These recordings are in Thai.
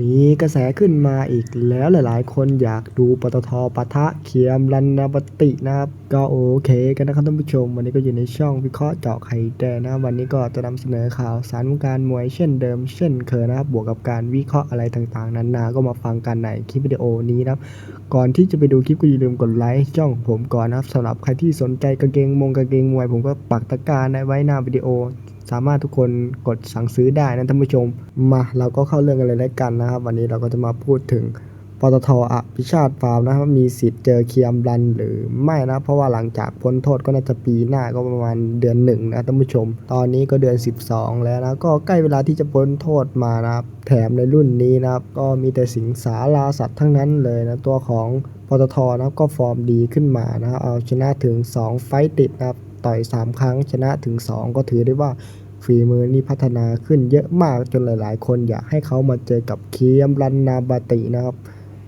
มีกระแสขึ้นมาอีกแล้วหลาย ๆ คนอยากดูปตทปะทะเคียมรันนาบตินะครับ ก็โอเคกันนะครับท่านผู้ชม วันนี้ก็อยู่ในช่องวิเคราะห์เจาะไข่แดงนะวันนี้ก็จะนำเสนอข่าวสารวงการมวยเช่นเดิมเช่นเคยนะครับ บวกกับการวิเคราะห์อะไรต่าง ๆ นานาก็มาฟังกันในคลิปวิดีโอนี้นะครับ ก่อนที่จะไปดูคลิปก็อย่าลืมกดไลค์ช่องผมก่อนนะครับสำหรับใครที่สนใจกางเกงมงกางเกงมวย ผมก็ปักตะกร้ารไว้หน้าวิดีโอ สามารถทุกคนกดสั่งซื้อได้นะท่านผู้ชม มาเราก็เข้าเรื่องกันเลยแล้วกันนะครับ วันนี้เราก็จะมาพูดถึงปตทอภิชาติฟาร์มนะครับมีสิทธิ์เจอเคียมรันหรือไม่นะ เพราะว่าหลังจากพ้นโทษก็น่าจะปีหน้าก็ประมาณเดือนหนึ่งนะท่านผู้ชม ตอนนี้ก็เดือน 12 แล้วนะ ก็ใกล้เวลาที่จะพ้นโทษมานะครับแถมในรุ่นนี้นะครับ ก็มีแต่สิงสาราสัตว์ทั้งนั้นเลยนะ ตัวของปตทนะครับก็ฟอร์มดีขึ้นมานะครับเอาชนะถึง 2 ไฟต์ติดนะครับ ต่อย 3 ครั้งชนะถึง 2 ก็ถือได้ว่า ฝีมือนี่พัฒนาขึ้นเยอะมากจนหลาย ๆ คนอยากให้เขามาเจอกับเคียมรันนาบาตินะครับ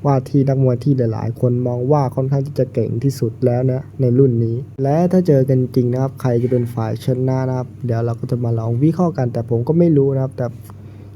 ว่าที่นักมวยที่หลาย ๆ คนมองว่าค่อนข้างที่จะเก่งที่สุดแล้วนะในรุ่นนี้ และถ้าเจอกันจริงนะครับ ใครจะเป็นฝ่ายชนะนะครับ เดี๋ยวเราก็จะมาลองวิเคราะห์กัน แต่ผมก็ไม่รู้นะครับ แต่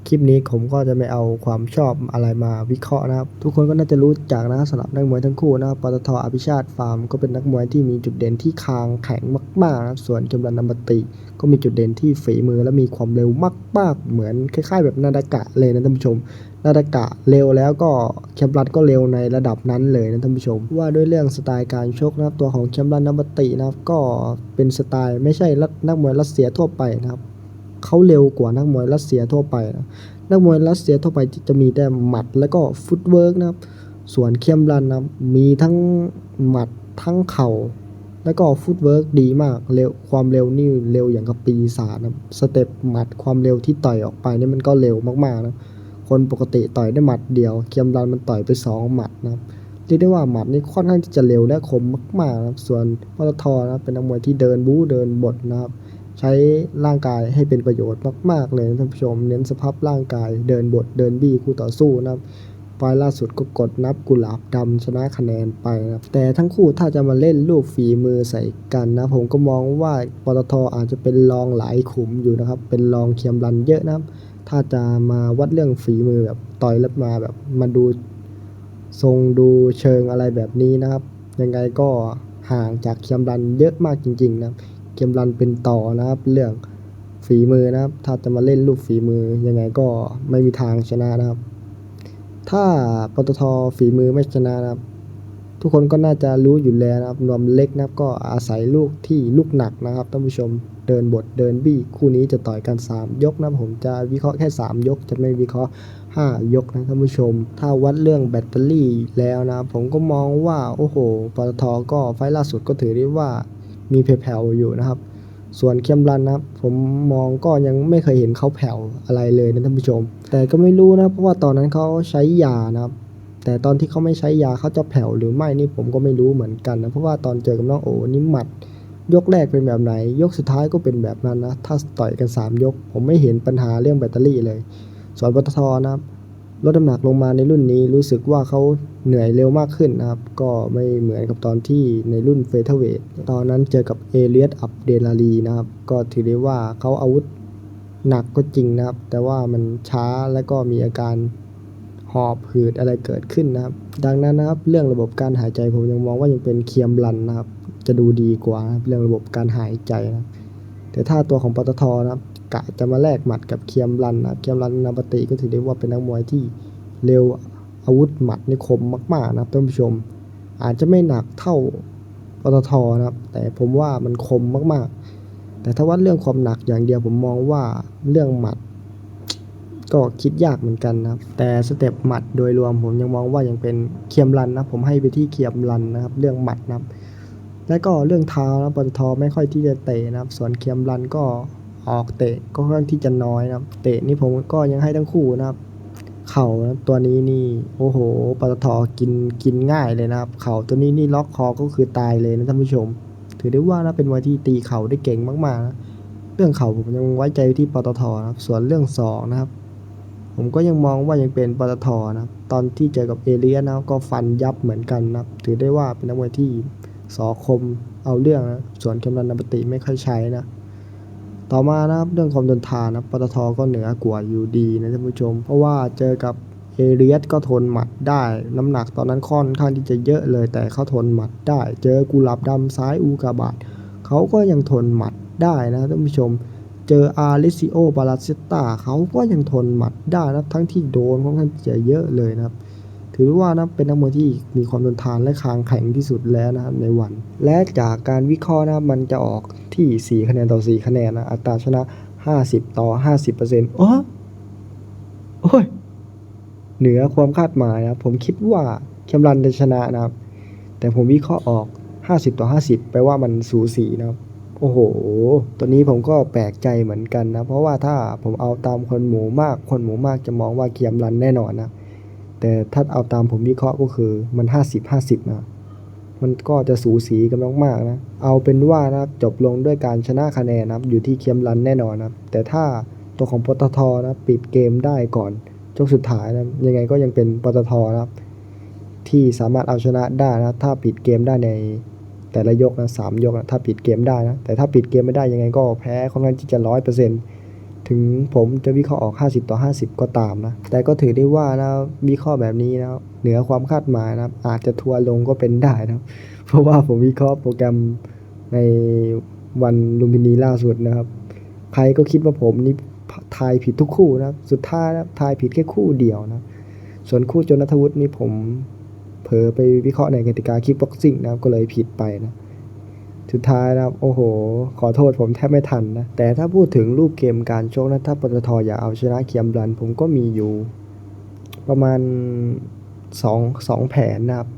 คลิปนี้ผมก็จะไม่เอาความชอบอะไรมาวิเคราะห์นะครับ ทุกคนก็น่าจะรู้จักนะครับสำหรับนักมวยทั้งคู่นะครับปตทอภิชาติฟาร์มก็เป็นนักมวยที่มีจุดเด่นที่คางแข็งมากๆนะครับส่วนจำรันนามติ ก็มีจุดเด่นที่ฝีมือและมีความเร็วมากๆเหมือนคล้าย ๆ แบบนาดากะเลยนะท่านผู้ชมนาดากะเร็วแล้วก็แคมป์รันก็เร็วในระดับนั้นเลยนะท่านผู้ชม ว่าด้วยเรื่องสไตล์การชกนะครับตัวของแคมป์รันนามตินะครับก็เป็นสไตล์ไม่ใช่นักมวยรัสเซียทั่วไปนะครับ เขาเร็วกว่านักมวยรัสเซียทั่วไปนะนักมวยรัสเซียทั่วไปจะมีแต่หมัดแล้วก็ฟุตเวิร์กนะครับ ส่วนเคมรันนะมีทั้งหมัดทั้งเข่า แล้วก็ฟุตเวิร์กดีมากเร็วความเร็วนี่เร็วอย่างกับปีศาจนะสเต็ปหมัดความเร็วที่ต่อยออกไปนี่มันก็เร็วมากๆนะคนปกติต่อยได้หมัดเดียวเคมรันมันต่อยไปสองหมัดนะครับเรียกได้ว่าหมัดนี่ค่อนข้างที่จะเร็วและคมมากๆนะครับส่วนปตทนะครับเป็นนักมวยที่เดินบู๊เดินบดนะครับ ใช้ร่างกายให้เป็นประโยชน์มาก ๆ เลยท่านผู้ชม เน้นสภาพร่างกายเดินบดเดินบี้คู่ต่อสู้นะครับไฟล์ล่าสุดก็กดนับกุหลาบดำชนะคะแนนไปนะครับแต่ทั้งคู่ถ้าจะมาเล่นลูกฝีมือใส่กันนะ ผมก็มองว่าปตทอาจจะเป็นรองหลายขุมอยู่นะครับ เป็นรองเคียมรันเยอะนะครับ ถ้าจะมาวัดเรื่องฝีมือแบบต่อยแล้วมาแบบมาดูทรงดูเชิงอะไรแบบนี้นะครับ ยังไงก็ห่างจากเคียมรันเยอะมากจริงๆนะครับ เคียมรันเป็นต่อนะครับ เรื่องฝีมือนะครับ ถ้าจะมาเล่นลูกฝีมือยังไงก็ไม่มีทางชนะนะครับ ถ้าปตทฝีมือไม่ชนะนะครับ ทุกคนก็น่าจะรู้อยู่แล้วนะครับนวมเล็กนะครับ ก็อาศัยลูกที่ลูกหนักนะครับท่านผู้ชมเดินบทเดินบี้คู่นี้จะต่อยกัน 3 ยกนะผมจะวิเคราะห์แค่ 3 ยก จะไม่วิเคราะห์ 5 ยกนะท่านผู้ชม ถ้าวัดเรื่องแบตเตอรี่แล้วนะผมก็มองว่า โอ้โหปตทก็ไฟล่าสุดก็ถือได้ว่า มีแผ่วๆอยู่นะครับ ส่วนเคมรันนะครับ ผมมองก็ยังไม่เคยเห็นเขาแผ่วอะไรเลยนะท่านผู้ชม แต่ก็ไม่รู้นะเพราะว่าตอนนั้นเขาใช้ยานะครับ แต่ตอนที่เขาไม่ใช้ยาเขาจะแผ่วหรือไม่นี่ผมก็ไม่รู้เหมือนกันนะเพราะว่าตอนเจอกับน้องโอนี่หมัดยกแรกเป็นแบบไหน ยกสุดท้ายก็เป็นแบบนั้นนะ ถ้าต่อยกัน 3 ยก ผมไม่เห็นปัญหาเรื่องแบตเตอรี่เลย ส่วนปตทนะครับ ลดน้ำหนักลงมาในรุ่นนี้รู้สึกว่าเขาเหนื่อยเร็วมากขึ้นนะครับ ก็ไม่เหมือนกับตอนที่ในรุ่นเฟเธอร์เวทตอนนั้นเจอกับเอเลียสอับเดลารีนะครับ ก็ถือได้ว่าเขาอาวุธหนักก็จริงนะครับ แต่ว่ามันช้าและก็มีอาการหอบหืดอะไรเกิดขึ้นนะครับ ดังนั้นนะครับเรื่องระบบการหายใจผมยังมองว่ายังเป็นเคียมรันนะครับ จะดูดีกว่านะรเรื่องระบบการหายใจนะแต่ถ้าตัวของปตทนะครับ กะจะมาแลกหมัดกับเคียมรันนะเคียมรันนาปติก็ถือได้ว่าเป็นนักมวยที่เร็วอาวุธหมัดนี่คมมากๆนะครับท่านผู้ชม อาจจะไม่หนักเท่าปตทนะครับ แต่ผมว่ามันคมมากๆ แต่ถ้าวัดเรื่องความหนักอย่างเดียวผมมองว่าเรื่องหมัด ก็คิดยากเหมือนกันนะครับ แต่สเต็ปหมัดโดยรวมผมยังมองว่ายังเป็นเคียมรันนะผมให้ไปที่เคียมรันนะครับ เรื่องหมัดนะครับ และก็เรื่องเท้านะปตทไม่ค่อยที่จะเตะนะครับ ส่วนเคียมรันก็ ออกเตะก็ค่อนข้างที่จะน้อยนะครับ เตะนี่ผมก็ยังให้ทั้งคู่นะครับ เข่านะตัวนี้นี่โอ้โหปตทกินกินง่ายเลยนะครับ เข่าตัวนี้นี่ล็อกคอก็คือตายเลยนะท่านผู้ชม ถือได้ว่านะเป็นมวยที่ตีเข่าได้เก่งมากๆนะเรื่องเข่าผมยังไว้ใจที่ปตทนะครับ ส่วนเรื่องศอกนะครับ ผมก็ยังมองว่ายังเป็นปตทนะครับ ตอนที่เจอกับเอเลียนะครับก็ฟันยับเหมือนกันนะครับ ถือได้ว่าเป็นนักมวยที่สอคมเอาเรื่องนะส่วนเคมรันนปติไม่ค่อยใช้นะ ต่อมานะครับเรื่องความทนทานนะปตทก็เหนือกว่าอยู่ดีนะท่านผู้ชม เพราะว่าเจอกับเอเรียสก็ทนหมัดได้ น้ำหนักตอนนั้นค่อนข้างที่จะเยอะเลย แต่เขาทนหมัดได้ เจอกุหลาบดำซ้ายอูกาบาตเขาก็ยังทนหมัดได้นะท่านผู้ชม เจออาริซิโอบาลาเซตตาเขาก็ยังทนหมัดได้นะทั้งที่โดนค่อนข้างจะเยอะเลยนะครับ ถือว่านะเป็นนักมวยที่มีความทนทานและคางแข็งที่สุดแล้วนะครับในวัน และจากการวิเคราะห์นะมันจะออกที่ 4 คะแนนต่อ 4 คะแนนนะอัตราชนะ 50 ต่อ 50%โอ้โอ้ยเหนือความคาดหมายนะผมคิดว่าเคมรันจะชนะนะครับ แต่ผมวิเคราะห์ออก 50 ต่อ 50 แปลว่ามันสูสีนะครับ โอ้โห ตัวนี้ผมก็แปลกใจเหมือนกันนะ เพราะว่าถ้าผมเอาตามคนหมูมาก คนหมูมากจะมองว่าเคียมรันแน่นอนนะ แต่ถ้าเอาตามผมวิเคราะห์ก็คือมัน 50 50นะมันก็จะสูสีกันมากๆนะ เอาเป็นว่านะครับจบลงด้วยการชนะคะแนนนะครับอยู่ที่เคียมรันแน่นอนนะครับแต่ถ้าตัวของปตทนะปิดเกมได้ก่อนช่วงสุดท้ายนะยังไงก็ยังเป็นปตทนะครับ ที่สามารถเอาชนะได้นะถ้าปิดเกมได้ในแต่ละยกนะสามยกนะถ้าปิดเกมได้นะแต่ถ้าปิดเกมไม่ได้ยังไงก็แพ้ค่อนข้างที่จะร้อยเปอร์เซ็นต์ ถึงผมจะวิเคราะห์ออก 50 ต่อ 50 ก็ตามนะ แต่ก็ถือได้ว่านะวิเคราะห์แบบนี้นะเหนือความคาดหมายนะอาจจะทัวร์ลงก็เป็นได้นะ เพราะว่าผมวิเคราะห์โปรแกรมในวันลุมพินีล่าสุดนะครับ ใครก็คิดว่าผมนี่ทายผิดทุกคู่นะสุดท้ายนะทายผิดแค่คู่เดียวนะ ส่วนคู่โจนัทวุฒินี่ผมเผลอไปวิเคราะห์ในกติกาคิกบ็อกซิ่งนะก็เลยผิดไปนะ สุดท้ายนะครับ โอ้โห ขอโทษผมแทบไม่ทันนะ แต่ถ้าพูดถึงรูปเกมการชกนะถ้าปตทอยากเอาชนะเคียมบลัน ผมก็มีอยู่ ประมาณสองสองแผนนะครับ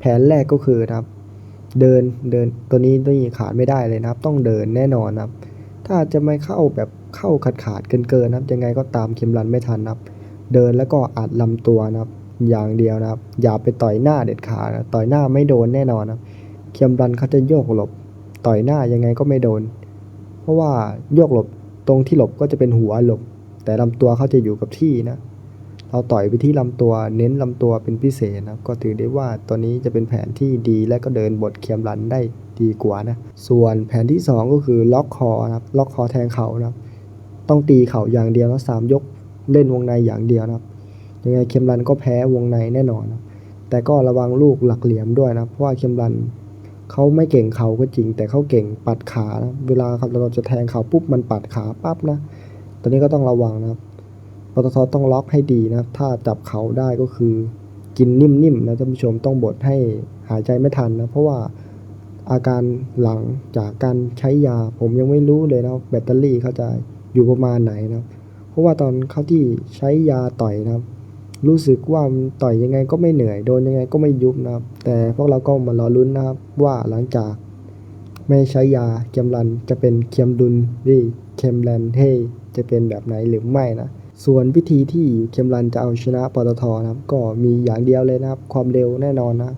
แผนแรกก็คือนะครับ เดินเดินตัวนี้ตัวนี่ขาดไม่ได้เลยนะครับ ต้องเดินแน่นอนนะครับ ถ้าจะไม่เข้าแบบเข้าขาดขาดเกินเกินนะครับ ยังไงก็ตามเข็มรันไม่ทันนะครับ เดินแล้วก็อัดลำตัวนะครับ อย่างเดียวนะครับ อย่าไปต่อยหน้าเด็ดขาดนะต่อยหน้าไม่โดนแน่นอนนะครับเข็มรันเขาจะโยกหลบ ต่อยหน้ายังไงก็ไม่โดน เพราะว่าโยกหลบตรงที่หลบก็จะเป็นหัวหลบ แต่ลำตัวเขาจะอยู่กับที่นะ เราต่อยไปที่ลำตัวเน้นลำตัวเป็นพิเศษนะก็ถือได้ว่าตัวนี้จะเป็นแผนที่ดีและก็เดินบทเคียมรันได้ดีกว่านะ ส่วนแผนที่ 2 ก็คือล็อกคอนะครับล็อกคอแทงเข่านะครับต้องตีเข่าอย่างเดียวนะสามยกเล่นวงในอย่างเดียวนะครับยังไงเคียมรันก็แพ้วงในแน่นอนนะแต่ก็ระวังลูกหลักเหลี่ยมด้วยนะเพราะว่าเคียมรัน เขาไม่เก่งเข่าก็จริง แต่เขาเก่งปัดขานะเวลาเราจะแทงเข่าปุ๊บมันปัดขาปั๊บนะตัวนี้ก็ต้องระวังนะครับปตทต้องล็อกให้ดีนะถ้าจับเขาได้ก็คือกินนิ่มๆนะท่านผู้ชมต้องบดให้หายใจไม่ทันนะเพราะว่าอาการหลังจากการใช้ยาผมยังไม่รู้เลยนะแบตเตอรี่เขาจะอยู่ประมาณไหนนะเพราะว่าตอนเขาที่ใช้ยาต่อยนะครับ รู้สึกว่าต่อยยังไงก็ไม่เหนื่อยโดนยังไงก็ไม่ยุบนะครับ แต่พวกเราก็มารอลุ้นนะครับว่าหลังจากไม่ใช้ยาเคียมรันจะเป็นเคียมดุนดีเคียมแลนเฮจะเป็นแบบไหนหรือไม่นะ ส่วนวิธีที่เคมรันจะเอาชนะปตทนะครับ ก็มีอย่างเดียวเลยนะครับ ความเร็วแน่นอนนะ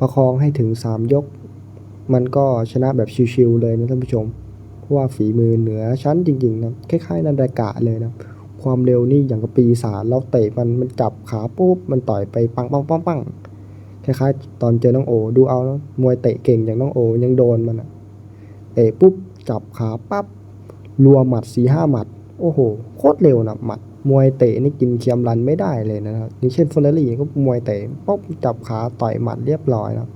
ประคองให้ถึง 3 ยก มันก็ชนะแบบชิวๆเลยนะท่านผู้ชมเพราะว่าฝีมือเหนือชั้นจริงๆนะคล้ายๆนันดากะเลยนะ ความเร็วนี่อย่างกับปีศาจเราเตะมันมันจับขาปุ๊บมันต่อยไปปังปังปังปังคล้ายๆตอนเจอน้องโอ ดูเอานะมวยเตะเก่งอย่างน้องโอยังโดนมันอะเตะปุ๊บจับขาปั๊บรัวหมัดสี่ห้าหมัด โอ้โห โคตรเร็วนะหมัด มวยเตะนี่กินเคียมรันไม่ได้เลยนะครับนี่เช่นเฟอร์รารี่ก็มวยเตะปุ๊บจับขาต่อยหมัดเรียบร้อยนะ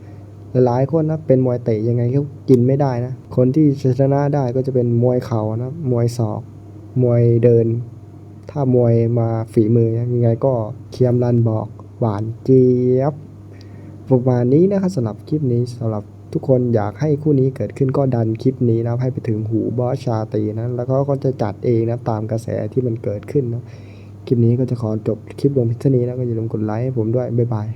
หลายคนนะเป็นมวยเตะยังไงก็กินไม่ได้นะ คนที่ชนะได้ก็จะเป็นมวยเข่านะ มวยศอก มวยเดิน ถ้ามวยมาฝีมือยังไงก็เคียมรันบอกหวานเจี๊ยบประมาณนี้นะครับสำหรับคลิปนี้สำหรับทุกคนอยากให้คู่นี้เกิดขึ้นก็ดันคลิปนี้นะให้ไปถึงหูบอสชาตีนะแล้วก็ก็จะจัดเองนะตามกระแสที่มันเกิดขึ้นนะคลิปนี้ก็จะขอจบคลิปลงพิเท่านี้นะก็อย่าลืมกดไลค์ให้ผมด้วยบ๊ายบาย